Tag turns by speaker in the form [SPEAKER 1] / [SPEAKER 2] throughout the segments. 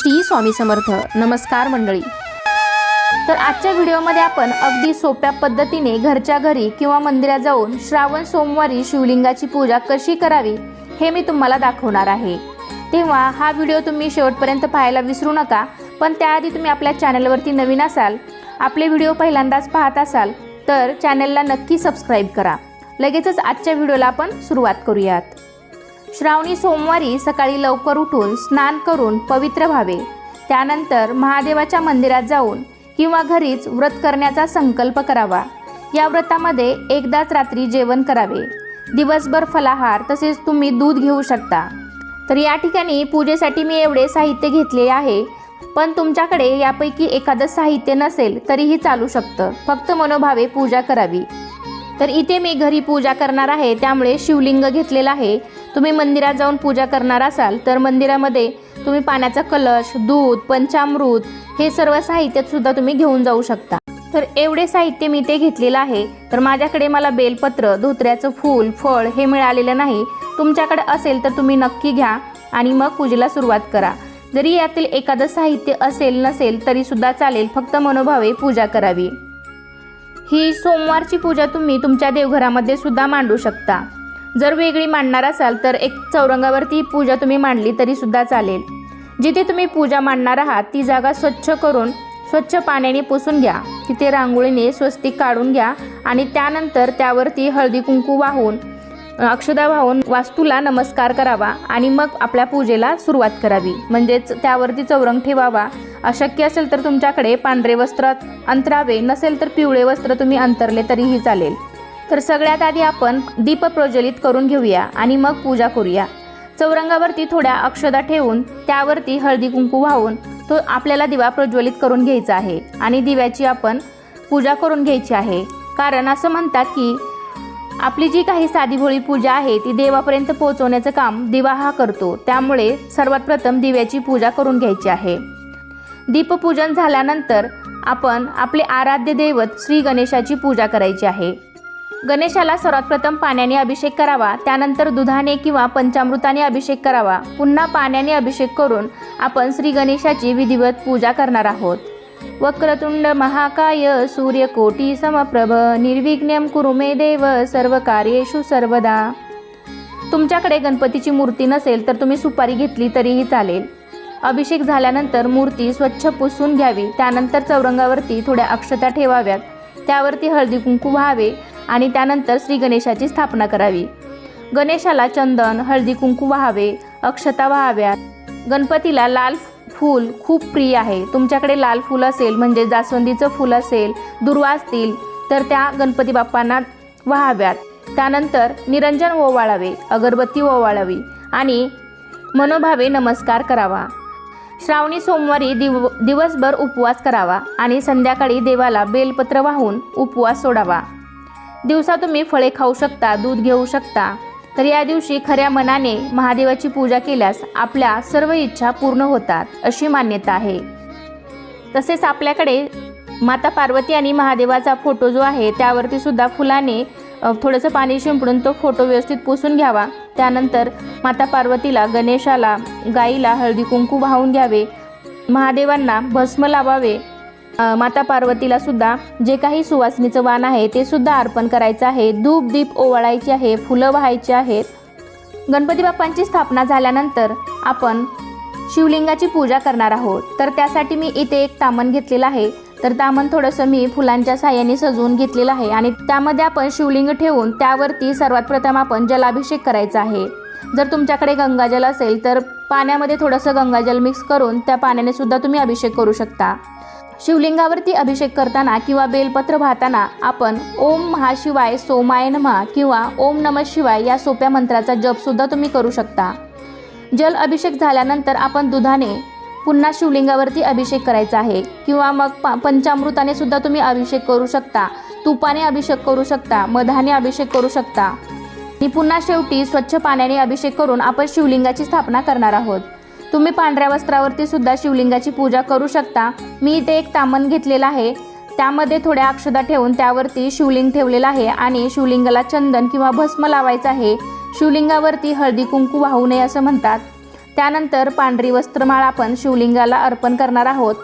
[SPEAKER 1] श्री स्वामी समर्थ. नमस्कार मंडळी. तर आजच्या व्हिडिओमध्ये आपण अगदी सोप्या पद्धतीने घरच्या घरी किंवा मंदिरात जाऊन श्रावण सोमवारी शिवलिंगाची पूजा कशी करावी हे मी तुम्हाला दाखवणार आहे. तेव्हा हा व्हिडिओ तुम्ही शेवटपर्यंत पाहायला विसरू नका पण त्याआधी तुम्ही आपल्या चॅनलवरती नवीन असाल आपले व्हिडिओ पहिल्यांदाच पाहत असाल तर चॅनलला नक्की सबस्क्राईब करा. लगेचच आजच्या व्हिडिओला आपण सुरुवात करूयात. श्रावणी सोमवारी सकाळी लवकर उठून स्नान करून पवित्र व्हावे. त्यानंतर महादेवाच्या मंदिरात जाऊन किंवा घरीच व्रत करण्याचा संकल्प करावा. या व्रतामध्ये एकदाच रात्री जेवण करावे. दिवसभर फलाहार तसेच तुम्ही दूध घेऊ शकता. तर या ठिकाणी पूजेसाठी मी एवढे साहित्य घेतले आहे. पण तुमच्याकडे यापैकी एखादं साहित्य नसेल तरीही चालू शकतं. फक्त मनोभावे पूजा करावी. तर इथे मी घरी पूजा करणार आहे. त्यामुळे शिवलिंग घेतलेलं आहे. तुम्ही मंदिरात जाऊन पूजा करणार असाल तर मंदिरामध्ये तुम्ही पाण्याचा कलश दूध पंचामृत हे सर्व साहित्य सुद्धा तुम्ही घेऊन जाऊ शकता. तर एवढे साहित्य मी ते घेतलेलं आहे. तर माझ्याकडे मला बेलपत्र धोत्र्याचं फूल फळ हे मिळालेलं नाही. तुमच्याकडे असेल तर तुम्ही नक्की घ्या आणि मग पूजेला सुरुवात करा. जरी यातील एखादं साहित्य असेल नसेल तरी सुद्धा चालेल. फक्त मनोभावे पूजा करावी. ही सोमवारची पूजा तुम्ही तुमच्या देवघरामध्ये सुद्धा मांडू शकता. जर वेगळी मांडणार असाल तर एक चौरंगावरती पूजा तुम्ही मांडली तरीसुद्धा चालेल. जिथे तुम्ही पूजा मांडणार आहात ती जागा स्वच्छ करून स्वच्छ पाण्याने पुसून घ्या. तिथे रांगोळीने स्वस्तिक काढून घ्या आणि त्यानंतर त्यावरती हळदी कुंकू वाहून अक्षदा वाहून वास्तूला नमस्कार करावा आणि मग आपल्या पूजेला सुरुवात करावी. म्हणजेच त्यावरती चौरंग ठेवावा. अशक्य असेल तर तुमच्याकडे पांढरे वस्त्र अंतरावे नसेल तर पिवळे वस्त्र तुम्ही अंतरले तरीही चालेल. तर सगळ्यात आधी आपण दीप प्रज्वलित करून घेऊया आणि मग पूजा करूया. चौरंगावरती थोड्या अक्षदा ठेवून त्यावरती हळदी कुंकू वाहून तो आपल्याला दिवा प्रज्वलित करून घ्यायचा आहे आणि दिव्याची आपण पूजा करून घ्यायची आहे. कारण असं म्हणतात की आपली जी काही साधीभोळी पूजा आहे ती देवापर्यंत पोहोचवण्याचं काम दिवा हा करतो. त्यामुळे सर्वात प्रथम दिव्याची पूजा करून घ्यायची आहे. दीपपूजन झाल्यानंतर आपण आपले आराध्य दैवत श्री गणेशाची पूजा करायची आहे. गणेशाला सर्वात प्रथम पाण्याने अभिषेक करावा त्यानंतर दुधाने किंवा पंचामृताने अभिषेक करावा. पुन्हा पाण्याने अभिषेक करून आपण श्री गणेशाची विधिवत पूजा करणार आहोत. वक्रतुंड महाकाय सूर्यकोटी समप्रभ निर्विघ्नम कुरुमे देव सर्व कार्येषु सर्वदा. तुमच्याकडे गणपतीची मूर्ती नसेल तर तुम्ही सुपारी घेतली तरीही चालेल. अभिषेक झाल्यानंतर मूर्ती स्वच्छ पुसून घ्यावी. त्यानंतर चौरंगावरती थोड्या अक्षता ठेवाव्यात. त्यावरती हळदी कुंकू व्हावे. आणि त्यानंतर श्री गणेशाची स्थापना करावी. गणेशाला चंदन हळदी कुंकू व्हावे अक्षता व्हाव्या गणपतीला लाल फूल खूप प्रिय आहे. तुमच्याकडे लाल फूल असेल म्हणजे जास्वंदीचं फूल असेल दुर्वा असतील तर त्या गणपती बाप्पांना व्हाव्यात. त्यानंतर निरंजन ओवाळावे अगरबत्ती ओवाळावी आणि मनोभावे नमस्कार करावा. श्रावणी सोमवारी दिव दिवसभर उपवास करावा आणि संध्याकाळी देवाला बेलपत्र वाहून उपवास सोडावा. दिवसा तुम्ही फळे खाऊ शकता दूध घेऊ शकता. तर या दिवशी खऱ्या मनाने महादेवाची पूजा केल्यास आपल्या सर्व इच्छा पूर्ण होतात अशी मान्यता आहे. तसेच आपल्याकडे माता पार्वती आणि महादेवाचा फोटो जो आहे त्यावरती सुद्धा फुलाने थोडंसं पाणी शिंपडून तो फोटो व्यवस्थित पुसून घ्यावा. त्यानंतर माता पार्वतीला गणेशाला गाईला हळदी कुंकू वाहून घ्यावे. महादेवांना भस्म लावावे. माता पार्वतीला सुद्धा जे काही सुवासनीचं वाण आहे ते सुद्धा अर्पण करायचं आहे. धूप दीप ओवाळायची आहे फुलं व्हायची आहेत. गणपती बाप्पांची स्थापना झाल्यानंतर आपण शिवलिंगाची पूजा करणार आहोत. तर त्यासाठी मी इथे एक तामण घेतलेलं आहे. तर तामण थोडंसं मी फुलांच्या साह्याने सजवून घेतलेलं आहे आणि त्यामध्ये आपण शिवलिंग ठेवून त्यावरती सर्वात प्रथम आपण जलाभिषेक करायचा आहे. जर तुमच्याकडे गंगाजल असेल तर पाण्यामध्ये थोडंसं गंगाजल मिक्स करून त्या पाण्याने सुद्धा तुम्ही अभिषेक करू शकता. शिवलिंगावरती अभिषेक करताना किंवा बेलपत्र वाहताना आपण ओम महाशिवाय सोमाय नमा किंवा ओम नमः शिवाय या सोप्या मंत्राचा जपसुद्धा तुम्ही करू शकता. जल अभिषेक झाल्यानंतर आपण दुधाने पुन्हा शिवलिंगावरती अभिषेक करायचा आहे किंवा मग प पंचामृताने सुद्धा तुम्ही अभिषेक करू शकता तुपाने अभिषेक करू शकता मधाने अभिषेक करू शकता. आणि पुन्हा शेवटी स्वच्छ पाण्याने अभिषेक करून आपण शिवलिंगाची स्थापना करणार आहोत. तुम्ही पांढऱ्या वस्त्रावरती सुद्धा शिवलिंगाची पूजा करू शकता. मी इथे एक तामण घेतलेलं आहे. त्यामध्ये थोड्या अक्षदा ठेवून त्यावरती शिवलिंग ठेवलेलं आहे आणि शिवलिंगाला चंदन किंवा भस्म लावायचं आहे. शिवलिंगावरती हळदी कुंकू वाहू नये असं म्हणतात. त्यानंतर पांढरी वस्त्रमाळ आपण शिवलिंगाला अर्पण करणार आहोत.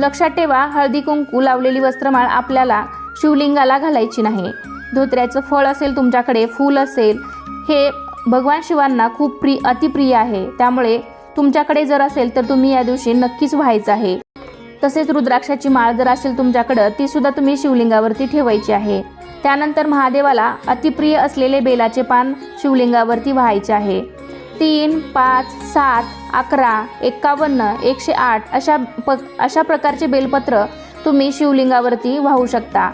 [SPEAKER 1] लक्षात ठेवा हळदी कुंकू लावलेली वस्त्रमाळ आपल्याला शिवलिंगाला घालायची नाही. धोत्र्याचं फळ असेल तुमच्याकडे फूल असेल. हे भगवान शिवांना खूप प्रिय अतिप्रिय आहे. त्यामुळे तुमच्याकडे जर असेल तर तुम्ही या दिवशी नक्कीच व्हायचं आहे. तसेच रुद्राक्षाची माळ जर असेल तुमच्याकडं ती सुद्धा तुम्ही शिवलिंगावरती ठेवायची आहे. त्यानंतर महादेवाला अतिप्रिय असलेले बेलाचे पान शिवलिंगावरती व्हायचे आहे. तीन पाच सात अकरा एक्कावन्न एकशे आठ अशा प अशा प्रकारचे बेलपत्र तुम्ही शिवलिंगावरती वाहू शकता.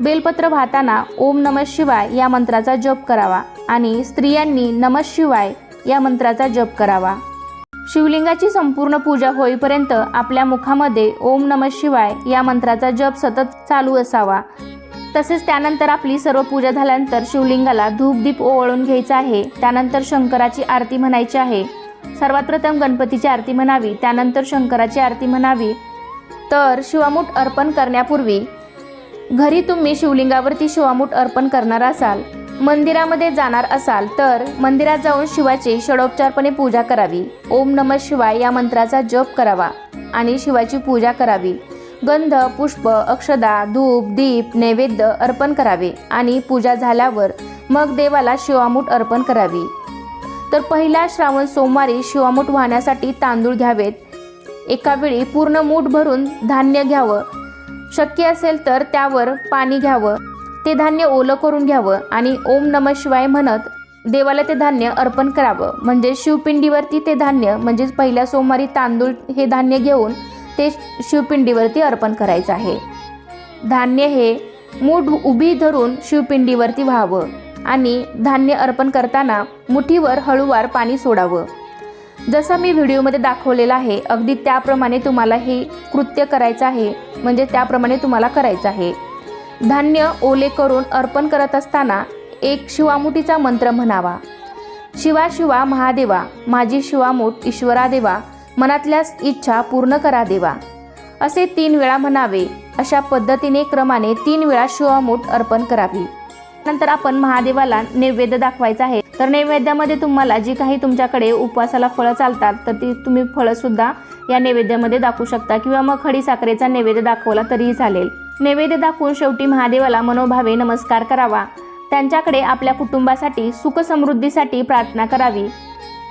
[SPEAKER 1] बेलपत्र वाहताना ओम नम शिवाय या मंत्राचा जप करावा आणि स्त्रियांनी नम शिवाय या मंत्राचा जप करावा. शिवलिंगाची संपूर्ण पूजा होईपर्यंत आपल्या मुखामध्ये ओम नम शिवाय या मंत्राचा जप सतत चालू असावा. तसेच त्यानंतर आपली सर्व पूजा झाल्यानंतर शिवलिंगाला धूपदीप ओवळून ओवाळून घ्यायचा आहे. त्यानंतर शंकराची आरती म्हणायची आहे. सर्वात प्रथम गणपतीची आरती म्हणावी त्यानंतर शंकराची आरती म्हणावी. तर शिवामूठ अर्पण करण्यापूर्वी घरी तुम्ही शिवलिंगावरती शिवामूठ अर्पण करणार असाल. मंदिरामध्ये जाणार असाल तर मंदिरात जाऊन शिवाची षडोपचारपणे पूजा करावी. ओम नम शिवाय या मंत्राचा जप करावा आणि शिवाची पूजा करावी. गंध पुष्प अक्षदा धूप दीप नैवेद्य अर्पण करावे आणि पूजा झाल्यावर मग देवाला शिवामूठ अर्पण करावी. तर पहिला श्रावण सोमवारी शिवामूठ वाहण्यासाठी तांदूळ घ्यावेत. एका वेळी पूर्ण मूठ भरून धान्य घ्यावं. शक्य असेल तर त्यावर पाणी घ्यावं. ते धान्य ओलं करून घ्यावं आणि ओम नम शिवाय म्हणत देवाला ते धान्य अर्पण करावं. म्हणजे शिवपिंडीवरती ते धान्य म्हणजेच पहिल्या सोमवारी तांदूळ हे धान्य घेऊन ते शिवपिंडीवरती अर्पण करायचं आहे. धान्य हे मूठ उभी धरून शिवपिंडीवरती व्हावं आणि धान्य अर्पण करताना मुठीवर हळूवार पाणी सोडावं. जसं मी व्हिडिओमध्ये दाखवलेलं आहे अगदी त्याप्रमाणे तुम्हाला हे कृत्य करायचं आहे. म्हणजे त्याप्रमाणे तुम्हाला करायचं आहे. धान्य ओले करून अर्पण करत असताना एक शिवामुठीचा मंत्र म्हणावा. शिवा शिवा महादेवा माझी शिवामूठ ईश्वरा देवा मनातल्या इच्छा पूर्ण करा देवा. असे तीन वेळा म्हणावे. अशा पद्धतीने क्रमाने तीन वेळा शिवामूठ अर्पण करावी. नंतर आपण महादेवाला नैवेद्य दाखवायचा आहे. तर नैवेद्यामध्ये तुम्हाला जी काही तुमच्याकडे उपवासाला फळं चालतात तर ती तुम्ही फळंसुद्धा या नैवेद्यामध्ये दाखवू शकता. किंवा मग खडी साखरेचा नैवेद्य दाखवला तरीही चालेल. नैवेद्य दाखवून शेवटी महादेवाला मनोभावे नमस्कार करावा. त्यांच्याकडे आपल्या कुटुंबासाठी सुख समृद्धीसाठी प्रार्थना करावी.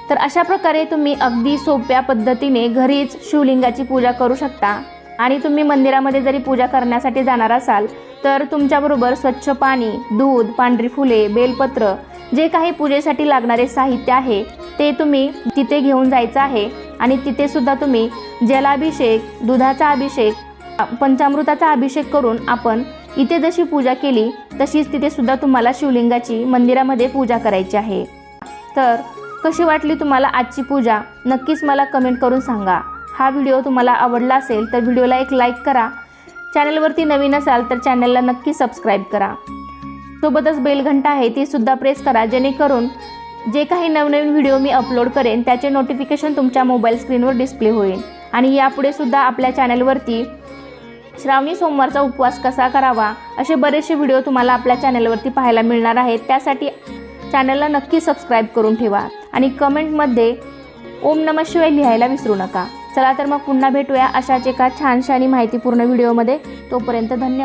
[SPEAKER 1] तर अशा प्रकारे तुम्ही अगदी सोप्या पद्धतीने घरीच शिवलिंगाची पूजा करू शकता. आणि तुम्ही मंदिरामध्ये जरी पूजा करण्यासाठी जाणार असाल तर तुमच्याबरोबर स्वच्छ पाणी दूध पांढरी फुले बेलपत्र जे काही पूजेसाठी लागणारे साहित्य आहे ते तुम्ही तिथे घेऊन जायचं आहे. आणि तिथेसुद्धा तुम्ही जलाभिषेक दुधाचा अभिषेक पंचामृताचा अभिषेक करून आपण इथे जशी पूजा केली तशीच तिथे सुद्धा तुम्हाला शिवलिंगाची मंदिरामध्ये पूजा करायची आहे. तर कशी वाटली तुम्हाला आजची पूजा? नक्कीच मला कमेंट करून सांगा. हा व्हिडिओ तुम्हाला आवडला असेल तर व्हिडिओला एक लाईक करा. चॅनलवरती नवीन असाल तर चॅनलला नक्की सबस्क्राईब करा. सोबतच बेलघंटा आहे ती सुद्धा प्रेस करा जेणेकरून जे काही नवनवीन व्हिडिओ मी अपलोड करेन त्याचे नोटिफिकेशन तुमच्या मोबाईल स्क्रीनवर डिस्प्ले होईल. आणि यापुढे सुद्धा आपल्या चॅनलवरती श्रावणी सोमवारचा उपवास कसा करावा असे बरेचसे व्हिडिओ तुम्हाला आपल्या चॅनलवरती पाहायला मिळणार आहेत. त्यासाठी चॅनलला नक्की सबस्क्राईब करून ठेवा आणि कमेंटमध्ये ओम नम शिवाय लिहायला विसरू नका. चला तर मग पुन्हा भेटूया अशाच एका छानशा आणि माहितीपूर्ण व्हिडिओमध्ये. तोपर्यंत धन्यवाद.